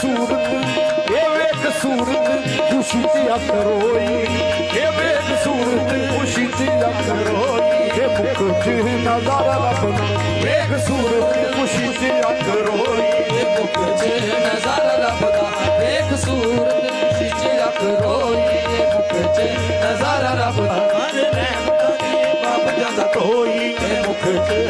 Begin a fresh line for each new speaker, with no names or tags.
ਸੂਰਤ ਏਵੇਂ ਕਸੂਰਤ ਖੁਸ਼ੀ ਦੀ ਅੱਖ ਰੋਈ। ਏਵੇਂ ਕਸੂਰਤ ਖੁਸ਼ੀ ਦੀ ਅੱਖ ਇਹ ਮੁਖ ਤੇ ਨਜ਼ਾਰਾ ਲੱਭਣਾ ਵੇਖ ਸੂਰਤ ਖੁਸ਼ੀ ਦੀ ਅੱਖ ਰੋਈ।
ਇਹ ਮੁਖ ਤੇ ਨਜ਼ਾਰਾ ਲੱਭਦਾ ਵੇਖ ਸੂਰਤ ਖੁਸ਼ੀ ਦੀ ਅੱਖ ਇਹ ਮੁਖ ਤੇ ਨਜ਼ਾਰਾ ਲੱਭਦਾ ਮਨ ਰਹਿਮਤਾਂ ਦੀ ਬਾਪ ਜਾਂਦਾ ਤੋਈ ਇਹ ਮੁਖ ਤੇ